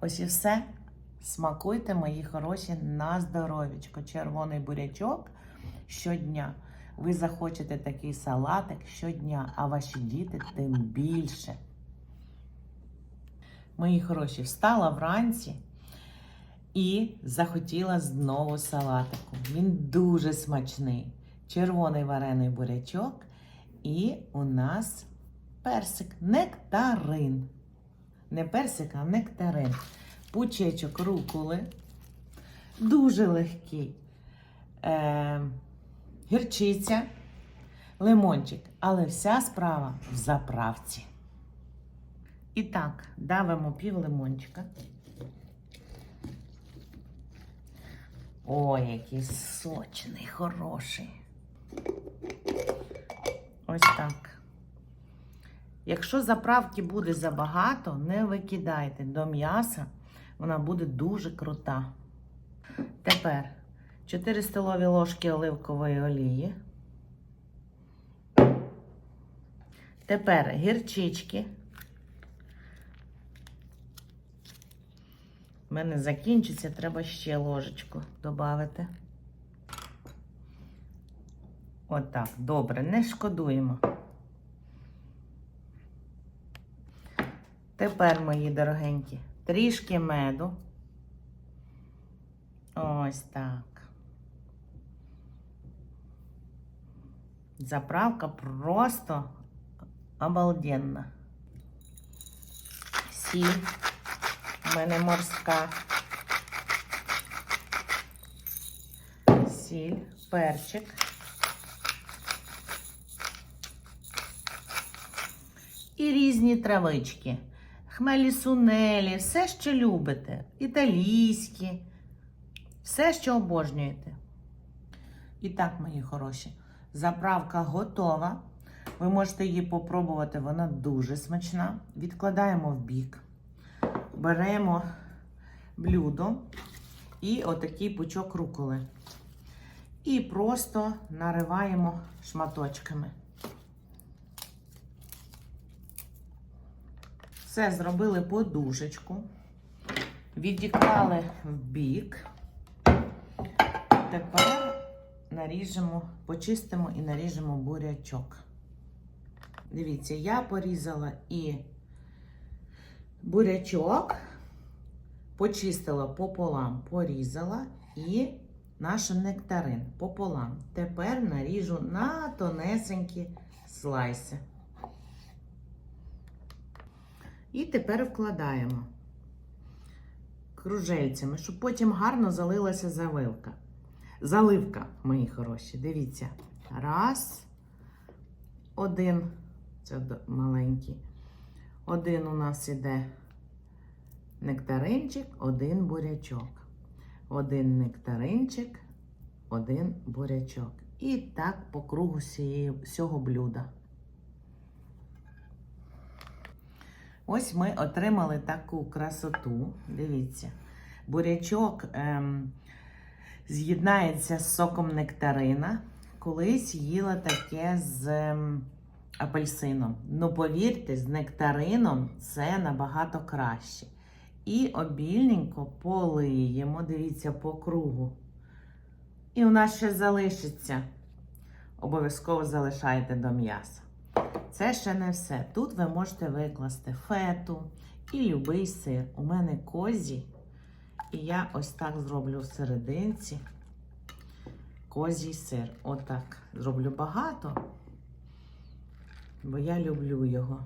Ось і все. Смакуйте, мої хороші, на здоров'ячко. Червоний бурячок щодня. Ви захочете такий салатик щодня, а ваші діти тим більше. Мої хороші, встала вранці і захотіла знову салатику. Він дуже смачний. Червоний варений бурячок. І у нас персик, нектарин. Не персик, а нектарин. Пучечок руколи. Дуже легкий. Е, гірчиця, лимончик. Але вся справа в заправці. І так, давимо пів лимончика. Ой, який сочний, хороший. Ось так. Якщо заправки буде забагато, не викидайте до м'яса, вона буде дуже крута. Тепер 4 столові ложки оливкової олії. Тепер гірчички. У мене закінчиться, треба ще ложечку додати. Отак, добре, не шкодуємо. Тепер, мої дорогенькі, трішки меду. Ось так. Заправка просто обалденна. Сіль. У мене морська. Сіль, перчик. І різні травички. Хмелі сунелі, все, що любите. Італійські, все, що обожнюєте. І так, мої хороші, заправка готова. Ви можете її попробувати, вона дуже смачна. Відкладаємо в бік. Беремо блюдо і отакий пучок руколи. І просто нариваємо шматочками. Все зробили подушечку, відіклали в бік. Тепер наріжемо, почистимо і наріжемо бурячок. Дивіться, я порізала і бурячок, почистила пополам, порізала і наш нектарин пополам. Тепер наріжу на тонесенькі слайси. І тепер вкладаємо кружельцями, щоб потім гарно залилася завилка. Заливка, мої хороші, дивіться. Раз, один, це маленький. Один у нас іде нектаринчик, один бурячок. Один нектаринчик, один бурячок. І так по кругу всього блюда. Ось ми отримали таку красоту. Дивіться, бурячок ем, з'єднається з соком нектарина. Колись їла таке з ем, апельсином. Ну, повірте, з нектарином це набагато краще. І обільненько полиємо, дивіться, по кругу. І у нас ще залишиться. Обов'язково залишайте до м'яса. Це ще не все. Тут ви можете викласти фету і любий сир. У мене козі. І я ось так зроблю в серединці козій сир. Отак. Зроблю багато, бо я люблю його.